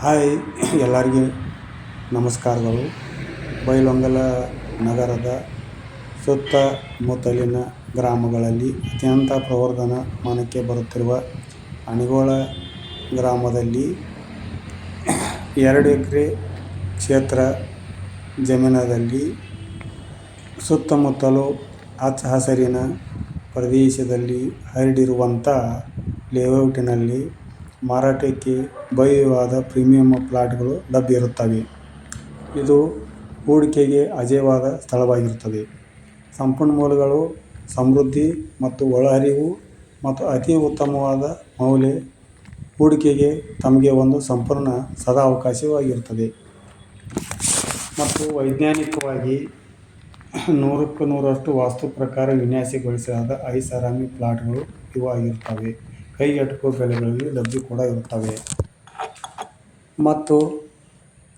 Hi, ಎಲ್ಲರಿಗೂ ನಮಸ್ಕಾರಗಳು. ಬೈಲೊಂಗಲ ನಗರದ ಸುತ್ತಮುತ್ತಲಿನ ಗ್ರಾಮಗಳಲ್ಲಿ ಅತ್ಯಂತ ಪ್ರವರ್ಧನ ಪ್ರವರ್ಧಮಾನಕ್ಕೆ ಬರುತ್ತಿರುವ ಅಣಿಗೋಳ ಗ್ರಾಮದಲ್ಲಿ ಎರಡು ಎಕರೆ ಕ್ಷೇತ್ರ ಜಮೀನದಲ್ಲಿ ಸುತ್ತಮುತ್ತಲು ಹಚ್ಚ ಹಸಿರಿನ ಪ್ರದೇಶದಲ್ಲಿ ಹರಡಿರುವಂಥ ಲೇಔಟಿನಲ್ಲಿ ಮಾರಾಟಕ್ಕೆ ಭವ್ಯವಾದ ಪ್ರೀಮಿಯಂ ಪ್ಲಾಟ್ಗಳು ಲಭ್ಯವಿರುತ್ತವೆ ಇದು ಹೂಡಿಕೆಗೆ ಅಜೇಯವಾದ ಸ್ಥಳವಾಗಿರುತ್ತದೆ. ಸಂಪನ್ಮೂಲಗಳು ಸಮೃದ್ಧಿ ಮತ್ತು ಒಳಹರಿವು ಮತ್ತು ಅತಿ ಉತ್ತಮವಾದ ಮೌಲ್ಯ ಹೂಡಿಕೆಗೆ ತಮಗೆ ಒಂದು ಸಂಪೂರ್ಣ ಸದಾವಕಾಶವಾಗಿರುತ್ತದೆ. ಮತ್ತು ವೈಜ್ಞಾನಿಕವಾಗಿ ನೂರಕ್ಕೆ ನೂರಷ್ಟು ವಾಸ್ತು ಪ್ರಕಾರ ವಿನ್ಯಾಸಗೊಳಿಸಲಾದ ಐಷಾರಾಮಿ ಪ್ಲಾಟ್ಗಳು ಇವು ಆಗಿರುತ್ತವೆ. ಕೈಗೆಟುಕುವ ಬೆಲೆಗಳಲ್ಲಿ ಲಭ್ಯ ಕೂಡ ಇರುತ್ತವೆ. ಮತ್ತು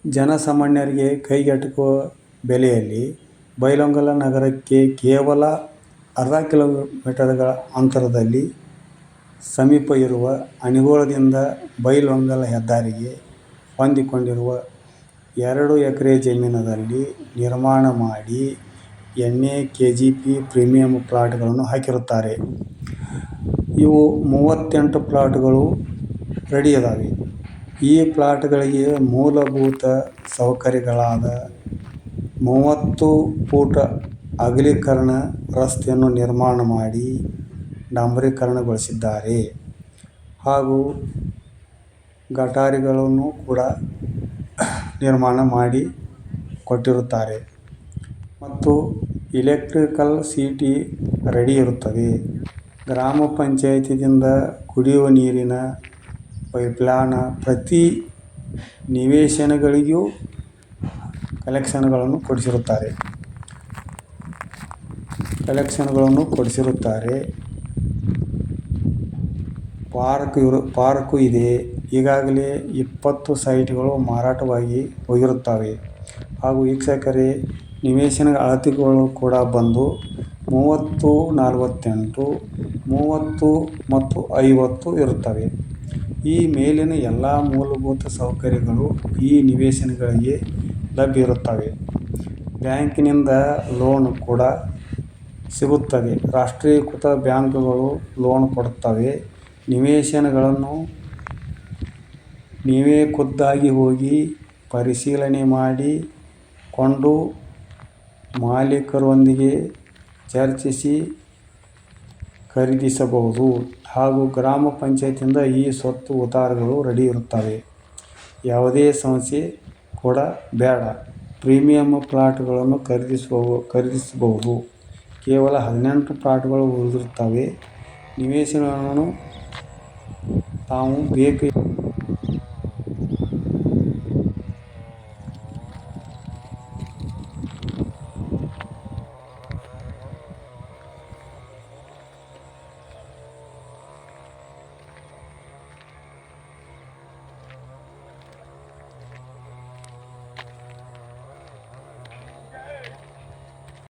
ಜನಸಾಮಾನ್ಯರಿಗೆ ಕೈಗೆಟುಕುವ ಬೆಲೆಯಲ್ಲಿ ಬೈಲಹೊಂಗಲ ನಗರಕ್ಕೆ ಕೇವಲ ಅರ್ಧ ಕಿಲೋಮೀಟರ್ಗಳ ಅಂತರದಲ್ಲಿ ಸಮೀಪ ಇರುವ ಅಣಿಗೋಳದಿಂದ ಬೈಲಹೊಂಗಲ ಹೆದ್ದಾರಿಗೆ ಹೊಂದಿಕೊಂಡಿರುವ ಎರಡು ಎಕರೆ ಜಮೀನಿನಲ್ಲಿ ನಿರ್ಮಾಣ ಮಾಡಿ ಎಣ್ಣೆ ಕೆ ಜಿ ಪಿ ಪ್ರೀಮಿಯಂ ಪ್ಲಾಟ್ಗಳನ್ನು ಹಾಕಿರುತ್ತಾರೆ. ಇವು ಮೂವತ್ತೆಂಟು ಪ್ಲಾಟ್ಗಳು ರೆಡಿ ಅದಾವೆ ಈ ಪ್ಲಾಟ್ಗಳಿಗೆ ಮೂಲಭೂತ ಸೌಕರ್ಯಗಳಾದ ಮೂವತ್ತು ಫೂಟ ಅಗಲೀಕರಣ ರಸ್ತೆಯನ್ನು ನಿರ್ಮಾಣ ಮಾಡಿ ಡಾಂಬರೀಕರಣಗೊಳಿಸಿದ್ದಾರೆ. ಹಾಗೂ ಗಟಾರಿಗಳನ್ನು ಕೂಡ ನಿರ್ಮಾಣ ಮಾಡಿ ಕೊಟ್ಟಿರುತ್ತಾರೆ. ಮತ್ತು ಎಲೆಕ್ಟ್ರಿಕಲ್ ಸಿಟಿ ರೆಡಿ ಇರುತ್ತದೆ. ಗ್ರಾಮ ಪಂಚಾಯತಿಯಿಂದ ಕುಡಿಯುವ ನೀರಿನ ಪೈಪ್ಲೈನ್ ಪ್ರತಿ ನಿವೇಶನಗಳಿಗೂ ಕಲೆಕ್ಷನ್ಗಳನ್ನು ಕೊಡಿಸಿರುತ್ತಾರೆ. ಕಲೆಕ್ಷನ್ಗಳನ್ನು ಕೊಡಿಸಿರುತ್ತಾರೆ. ಪಾರ್ಕ್ ಇರು, ಪಾರ್ಕು ಇದೆ. ಈಗಾಗಲೇ ಇಪ್ಪತ್ತು ಸೈಟ್ಗಳು ಮಾರಾಟವಾಗಿ ಹೋಗಿರುತ್ತವೆ. ಹಾಗೂ ವೀಕ್ಷಕರೇ ನಿವೇಶನ ಅಳತೆಗಳು ಕೂಡ ಬಂದು ಮೂವತ್ತು, ನಲವತ್ತೆಂಟು, ಮೂವತ್ತು ಮತ್ತು ಐವತ್ತು ಇರುತ್ತವೆ. ಈ ಮೇಲಿನ ಎಲ್ಲ ಮೂಲಭೂತ ಸೌಕರ್ಯಗಳು ಈ ನಿವೇಶನಗಳಿಗೆ ಲಭ್ಯ ಇರುತ್ತವೆ ಬ್ಯಾಂಕಿನಿಂದ ಲೋನ್ ಕೂಡ ಸಿಗುತ್ತದೆ. ರಾಷ್ಟ್ರೀಕೃತ ಬ್ಯಾಂಕುಗಳು ಲೋನ್ ಕೊಡುತ್ತವೆ. ನಿವೇಶನಗಳನ್ನು ನೀವೇ ಖುದ್ದಾಗಿ ಹೋಗಿ ಪರಿಶೀಲನೆ ಮಾಡಿ ಕೊಂಡು ಮಾಲೀಕರೊಂದಿಗೆ ಚರ್ಚಿಸಿ ಖರೀದಿಸಬಹುದು ಹಾಗೂ ಗ್ರಾಮ ಪಂಚಾಯತಿಯಿಂದ ಈ ಸ್ವತ್ತು ಉತ್ತಾರಗಳು ರೆಡಿ ಇರುತ್ತವೆ. ಯಾವುದೇ ಸಮಸ್ಯೆ ಕೂಡ ಬೇಡ. ಪ್ರೀಮಿಯಮ್ ಪ್ಲಾಟ್ಗಳನ್ನು ಖರೀದಿಸುವ, ಖರೀದಿಸಬಹುದು. ಕೇವಲ ಹದಿನೆಂಟು ಪ್ಲಾಟ್ಗಳು ಉಳಿದಿರುತ್ತವೆ. ನಿವೇಶನಗಳನ್ನು ತಾವು ಬೇಕು